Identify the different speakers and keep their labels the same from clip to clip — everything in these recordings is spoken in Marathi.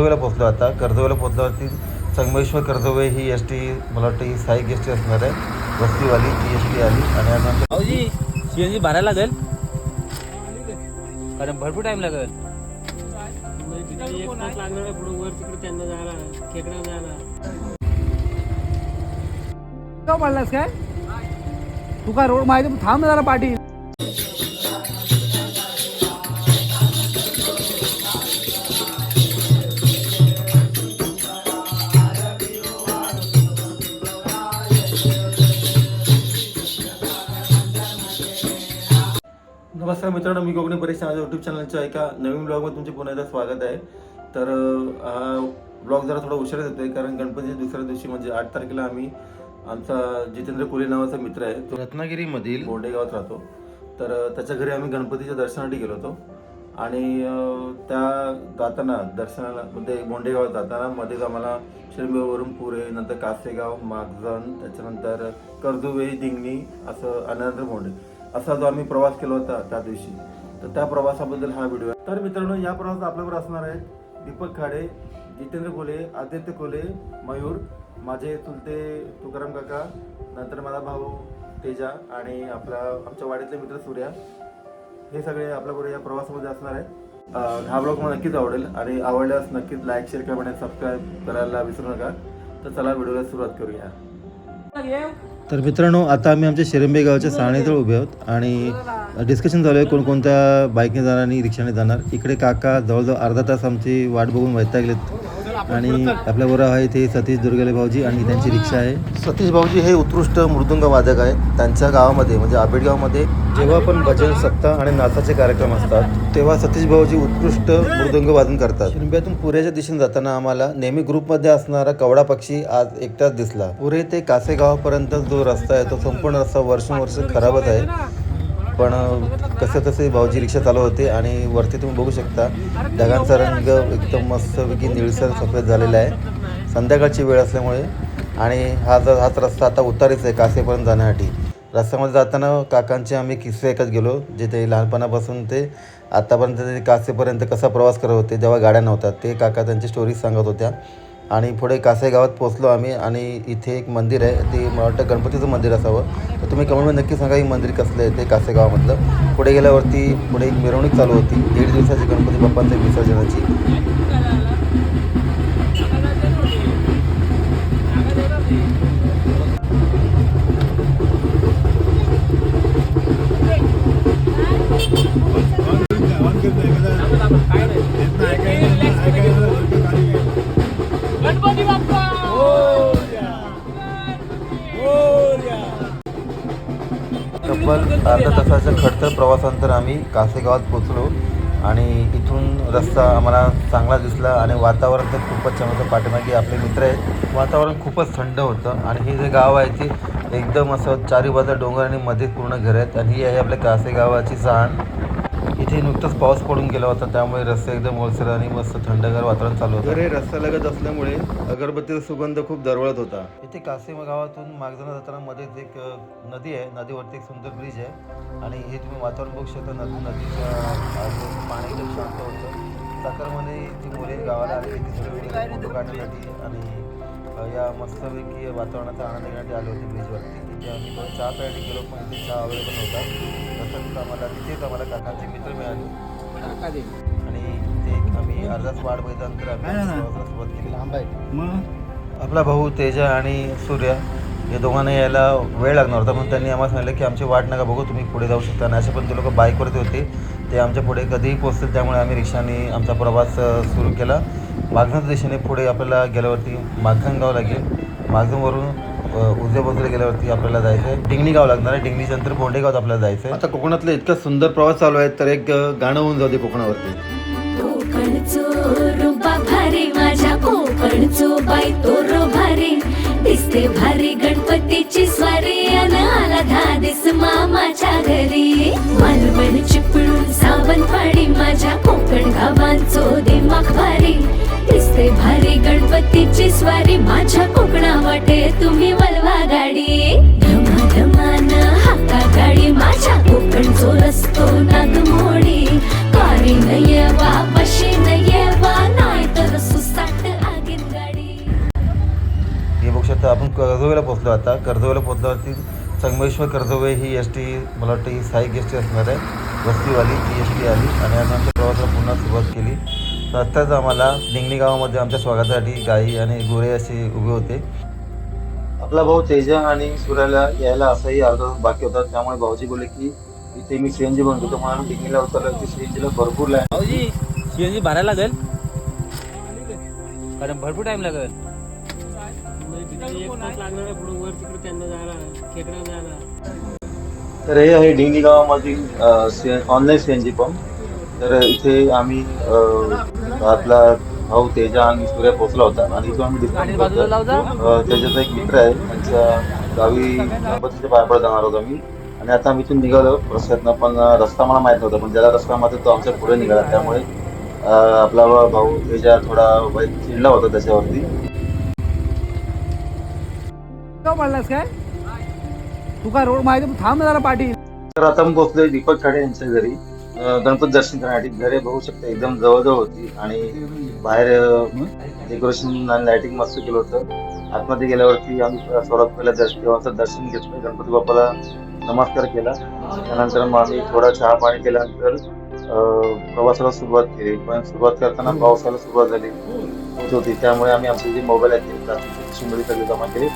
Speaker 1: कर्जवेला पोहोचलो आता. कर्जवेला पोहोचल्यावरती संगमेश्वर कर्जवे ही एस टी मला वाटतं ही सहाय्यक एस टी असणार आहे. वस्तीवाली ती एस टी आली. आणि आता
Speaker 2: भाऊजी सी एन जी भरायला लागेल? कारण भरपूर टाइम लागेल.
Speaker 3: का काय? तू काय रोड माहिती थांब जरा पाटील.
Speaker 1: नमस्कार मित्रांनो मी कोकणी परीक्षा माझ्या यूट्यूब चॅनलच्या एका नवीन ब्लॉगमध्ये तुमचे पुन्हा एकदा स्वागत आहे. तर हा ब्लॉग जरा थोडा उशिराच येतोय कारण गणपतीच्या दुसऱ्या दिवशी म्हणजे आठ तारखेला आम्ही आमचा जितेंद्र कोले नावाचा मित्र आहे तो रत्नागिरीमधील बोंडे गावात राहतो. तर त्याच्या घरी आम्ही गणपतीच्या दर्शनासाठी गेलो होतो. आणि त्या जाताना दर्शनाला म्हणजे बोंडे गावात जाताना मध्येच आम्हाला शिरंबेवरून पुरे नंतर कासेगाव मागजण त्याच्यानंतर कर्जुवे दिंगणी असं अनंतर बोंडे. असा जो आम्ही प्रवास केला होता त्या दिवशी तर त्या प्रवासाबद्दल हा व्हिडिओ आहे. तर मित्रांनो या प्रवासात आपल्यावर असणार आहेत दीपक खाडे जितेंद्र कोले आदित्य कोले मयूर माझे चुलते तुकाराम काका नंतर माझा भाऊ तेजा आणि आपला आमच्या वाडीतले मित्र सूर्या. हे सगळे आपल्याबरोबर या प्रवासामध्ये असणार आहेत हा ब्लॉग मला नक्कीच आवडेल आणि आवडल्यास नक्कीच लाईक शेअर कमेंट आणि सबस्क्राईब करायला विसरू नका. तर चला व्हिडिओला सुरुवात करूया. तर मित्रांनो आता आम्ही आमच्या शिरंबे गावच्या साणेजवळ उभे आहोत आणि डिस्कशन चालू आहे कोणकोणत्या बाईकने जाणार आणि रिक्षाने जाणार. इकडे काका जवळजवळ अर्धा तास आमची वाट बघून वैतागलेत. आणि आपल्याबरोबर आहे ते सतीश दुर्गले भाऊजी आणि त्यांची रिक्षा आहे. सतीश भाऊजी हे उत्कृष्ट मृदुंग वादक आहेत. त्यांच्या गावामध्ये म्हणजे आंबेडगावमध्ये जेव्हा पण भजन सप्ताह आणि नाचाचे कार्यक्रम असतात तेव्हा सतीश भाऊजी उत्कृष्ट मृदुंग वादन करतात. शिरंब्यातून पुऱ्याच्या दिशेने जाताना आम्हाला नेहमी ग्रुपमध्ये असणारा कवडा पक्षी आज एकटाच दिसला. पुरे ते कासेगावापर्यंत जो रस्ता आहे तो संपूर्ण रस्ता वर्षानुवर्ष खराबच आहे. पण कसं तसे भाऊजी रिक्षा चालू होते आणि वरती तुम्ही बघू शकता ढगांचा रंग एकदम मस्तपैकी निळसर सफेद झालेला आहे. संध्याकाळची वेळ असल्यामुळे आणि हा जर हाच रस्ता आता उतारीच आहे कासेपर्यंत जाण्यासाठी. रस्त्यामध्ये जाताना काकांचे आम्ही किस्से ऐकत गेलो जे ते लहानपणापासून ते आत्तापर्यंत ते कासेपर्यंत कसा प्रवास करत होते जेव्हा गाड्या नव्हत्या ते काका त्यांची स्टोरीज सांगत होत्या. आणि पुढे कासे गावात पोचलो आम्ही आणि इथे एक मंदिर आहे ते मला वाटतं गणपतीचं मंदिर असावं तर तुम्ही कमेंटमध्ये नक्की सांगा ही मंदिर कसलं आहे ते कासे गावामधलं पुढे गेल्यावरती पुढे एक मिरवणूक चालू होती दीड दिवसाची गणपती बाप्पांच्या विसर्जनाची अर्धा तासाचं खडतर प्रवासानंतर आम्ही कासेगावात पोचलो आणि इथून रस्ता आम्हाला चांगला दिसला आणि वातावरण तर खूपच छान होतं. पाठीमागे आपले मित्र आहेत. वातावरण खूपच थंड होतं आणि हे जे गाव आहे ते एकदम असं चारी बाजूला डोंगर आणि मध्ये पूर्ण घर आहेत. आणि ही आहे आपल्या कासेगावाची सहाण इथे नुकताच पाऊस पडून गेला होता त्यामुळे रस्ते एकदम ओलसर आणि मस्त थंडगार वातावरण चालू होतं. हे रस्त्यालगत असल्यामुळे अगरबत्तीचा सुगंध खूप दरवळत होता. इथे कासेम गावातून मागजाना जाताना मध्येच एक नदी आहे. नदीवरती एक सुंदर ब्रिज आहे. आणि हे तुम्ही वातावरण बघू शकता नदी नदीच्या पाणी एकदम शांत होतं. साखरमध्ये ती मुले गावाला आली ती सगळे फोटो काढण्यासाठी आणि या मस्तपैकी वातावरणाचा आनंद घेण्यासाठी आले होते ब्रिजवरती तिथे आम्ही थोडं चहा प्यायसाठी गेलो पण इथे चहा अवेलेबल नव्हता तसंच आम्हाला तिथेच आम्हाला काकांचे मित्र मिळाले. आणि ते आम्ही अर्धाच वाट बघितल्यानंतर आम्ही सुरुवात केली. आपला भाऊ तेजा आणि सूर्या या दोघांना यायला वेळ लागणार होता पण त्यांनी आम्हाला सांगितलं की आमची वाट नका बघू तुम्ही पुढे जाऊ शकता. आणि असे पण ते लोक बाईकवरती होते. ते आमच्या पुढे कधीही पोचतील त्यामुळे आम्ही रिक्षाने आमचा प्रवास सुरू केला. मागण्याच्या दिशेने पुढे आपल्याला गेल्यावरती मागधन गाव लागेल. मागधनवरून अ, उजव्या बाजूला गेल्यावरती आपल्याला जायचं आहे डिंगणी गाव लागणार आहे. डिंगणीच्या नंतर बोंडे गावात आपल्याला जायचं आहे आता कोकणातलं इतका सुंदर प्रवास चालू आहे तर एक गाणं होऊन जाऊ दे कोकणावरती.
Speaker 4: कोकणचो रुबा भारी माझ्या कोकणचो बाई तो रो भारी. दिसते भारी गणपतीची स्वारी अन आला धादिस मामाच्या घरी. मालवण सावंतवाडी माझ्या कोकण गावांचो वाघवारी दिसते भारी गणपतीची स्वारी. माझ्या कोकणा वाटे तुम्ही वलवा गाडी. गाडी. माझ्या रस्तो वा नाही तर गाडी. हे बघू आपण
Speaker 1: कर्जवेला पोहोचलो आता. कर्जवेला पोहोचल्यावरती संगमेश्वर कर्जवे ही एस टी मला वाटतं ही स्थायिक एस टी असणार आहे. वस्तीवाली ती एस टी आली. आणि त्यानंतर प्रवासाला पुन्हा सुरुवात केली. रस्त्यात आम्हाला निंगणी गावामध्ये आमच्या स्वागतासाठी गाई आणि गुरे असे उभे होते. आपला भाऊ तेजा आणि सूर्याला यायला असाही अर्धा तास बाकी होता. त्यामुळे भाऊजी बोलले की इथे मी सीएनजी बनवतो म्हणून डिग्नीला उतरलं. की सीएनजीला भरपूर लाईन
Speaker 2: भाऊजी सीएनजी भरायला लागेल? कारण भरपूर टाइम लागेल.
Speaker 5: तिथे एक तास लागणार आहे पुढे वर तिकडे त्यांना जायला खेकडा जायला
Speaker 1: तर हे आहे डिंगली गावामधील online C N G pump तर इथे आम्ही आपला भाऊ तेजा आणि सूर्या पोहोचला होता. आणि इथून आम्ही. अ, त्याच्याचा एक मित्र आहे. त्यांच्या गावी गणपतीच्या पाया पडत जाणार होतो आम्ही. आणि आता आम्ही इथून निघालो रस्त्यातनं. पण रस्ता मला माहीत नव्हता. पण ज्याला रस्ता माहिती तो आमच्या पुढे निघाला. त्यामुळे आपला भाऊ तेजा थोडा वाईट चिडला होता त्याच्यावरती.
Speaker 3: का पडलास काय? तू काय रोड माहिती थांब जरा पाटील.
Speaker 1: तर आता मी पोहोचलोय दीपक खाडे यांच्या घरी. गणपती दर्शन करण्यासाठी घरे बघू शकता. एकदम जवळजवळ होती. आणि बाहेर डेकोरेशन आणि लाइटिंग मस्त केलं होतं. आतमध्ये गेल्यावरती आम्ही सर्वात पहिला दर्शन देवाचं दर्शन घेतलं. गणपती बाप्पाला नमस्कार केला. त्यानंतर मग आम्ही थोडा चहा पाणी केल्यानंतर प्रवासाला सुरुवात केली. पण सुरुवात करताना पावसाला सुरुवात झाली. होत होती. त्यामुळे आम्ही आमचे जे मोबाईल आहेत ते प्लास्टिकच्या सगळे जमा केले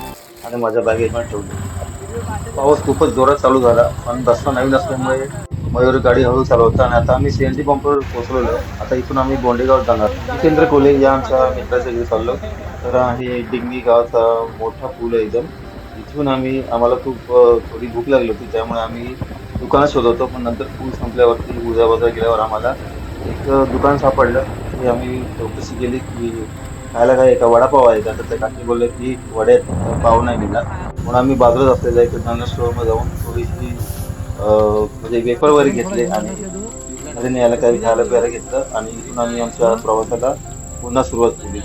Speaker 1: आणि माझ्या बॅगेजमध्ये ठेवले. पाऊस खूपच जोरात चालू झाला. पण रस्ता नवीन असल्यामुळे मयूर गाडी हळू चालवता आणि आता आम्ही सीएनजी पंपवर पोहोचलेलो आता इथून आम्ही बोंडेगाव जाणार. जितेंद्र कोले या आमच्या मित्राच्या घरी चाललो. तर हे डिंगी गावाचा मोठा पूल आहे एकदम. इथून आम्ही आम्हाला खूप थोडी भूक लागली होती त्यामुळे आम्ही दुकानात शोधवतो होतो पण नंतर पूल संपल्यावरती उद्या बाजार गेल्यावर आम्हाला एक दुकान सापडलं. ते आम्ही चौकशी केली की खायला काय एका वडापाव आहे का? तर त्या काकी बोलले की वड्यात पाव नाही मिळणार. म्हणून आम्ही बाजारात असलेल्या एक जनरल स्टोअरमध्ये जाऊन थोडीशी म्हणजे वेपर वगैरे घेतले आणि मध्ये न्यायला काही खायला प्यायला घेतलं आणि इथून आम्ही आमच्या प्रवासाला पुन्हा सुरुवात केली.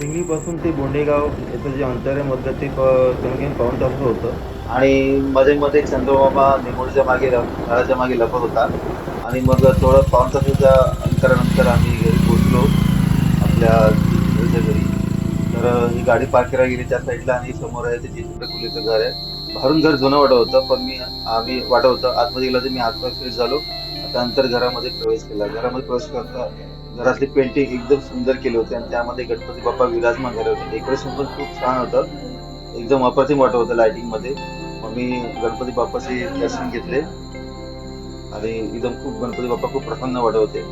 Speaker 1: डिंगलीपासून ते बोंडेगाव याचं जे अंतर आहे मधलं ते प- कमी कमी पाऊण तास होतं. आणि मध्ये मध्ये चंद्रबाबा निमोडच्या मागे झाडाच्या मागे लपत होता. आणि मग थोडं पाऊण तासाच्या अंतरानंतर आम्ही घरी पोहोचलो. आपल्या घरच्या घरी तर ही गाडी पार्क करायला गेली त्या साईडला आणि समोर आहे ते जितेंद्र कुलेचं घर आहे. बाहेरून घर जुनं वाटत होतं पण मी आम्ही वाटत होतं आतमध्ये गेलं तर मी हातपाय फिट झालो. आता नंतर घरामध्ये प्रवेश केला. घरामध्ये प्रवेश करता घरातली पेंटिंग एकदम सुंदर केली होती आणि त्यामध्ये गणपती बाप्पा विराजमान झाले होते. डेकोरेशन पण खूप छान होतं. एकदम अप्रतिम वाटत होतं लाइटिंगमध्ये. मग मी गणपती बाप्पाचे दर्शन घेतले. आणि एकदम खूप गणपती बाप्पा खूप प्रसन्न वाटत होते.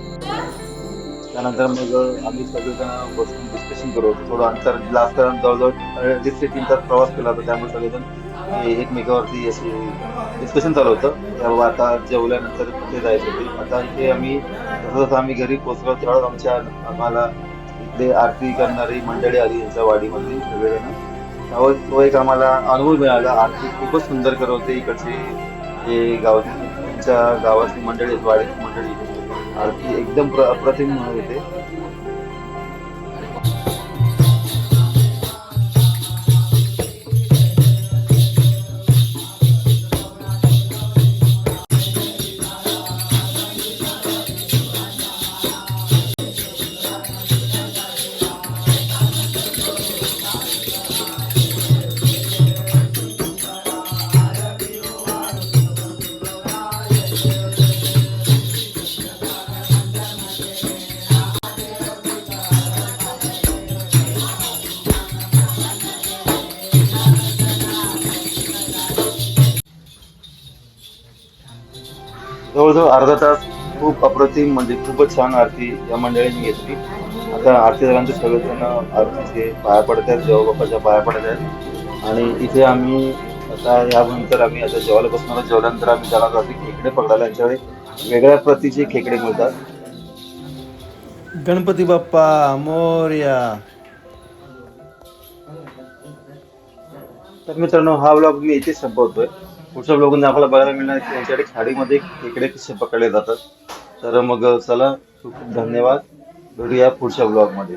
Speaker 1: त्यानंतर मग आम्ही सगळेजण बसून डिस्कशन करू. थोडं अंतर लास्ट जवळजवळ अडीच ते तीन तास प्रवास केला होता. त्यामुळे सगळेजण एकमेकावरती असे डिस्कशन चालू होतं. त्यामुळे आता जेवल्यानंतर कुठे जायचं ते. आता इथे आम्ही जसं जसं आम्ही घरी पोचलो तेव्हा आमच्या आम्हाला इथले आरती करणारी मंडळी आली यांच्या वाडीमध्ये सगळेजण. त्यावर तो एक आम्हाला अनुभव मिळाला. आरती खूपच सुंदर करत होते इकडचे जे गाव त्यांच्या गावातली मंडळी वाडीची मंडळी. आरती एकदम प्र अप्रतिम म्हणत होते. जवळजवळ अर्धा तास खूप अप्रतिम म्हणजे खूपच छान आरती या मंडळींनी घेतली. आता आरती झाल्यानंतर सगळेजण आरतीचे पाया पडत आहेत जेव्हा पाया पडत आहेत. आणि इथे आम्ही आता यानंतर आम्ही आता जेवायला बसणार. जेवल्यानंतर आम्ही जाणार आहोत. खेकडे पकडायला यांच्याकडे वेगळ्या प्रतीचे खेकडे मिळतात. गणपती बाप्पा मोर्या. तर मित्रांनो हा ब्लॉग मी इथेच संपवतोय. पुढच्या ब्लॉगमध्ये आपल्याला बघायला मिळणार की यांच्याकडे खाडीमध्ये खेकडे कसे पकडले जातात. तर मग चला खूप खूप धन्यवाद. भेटूया पुढच्या ब्लॉगमध्ये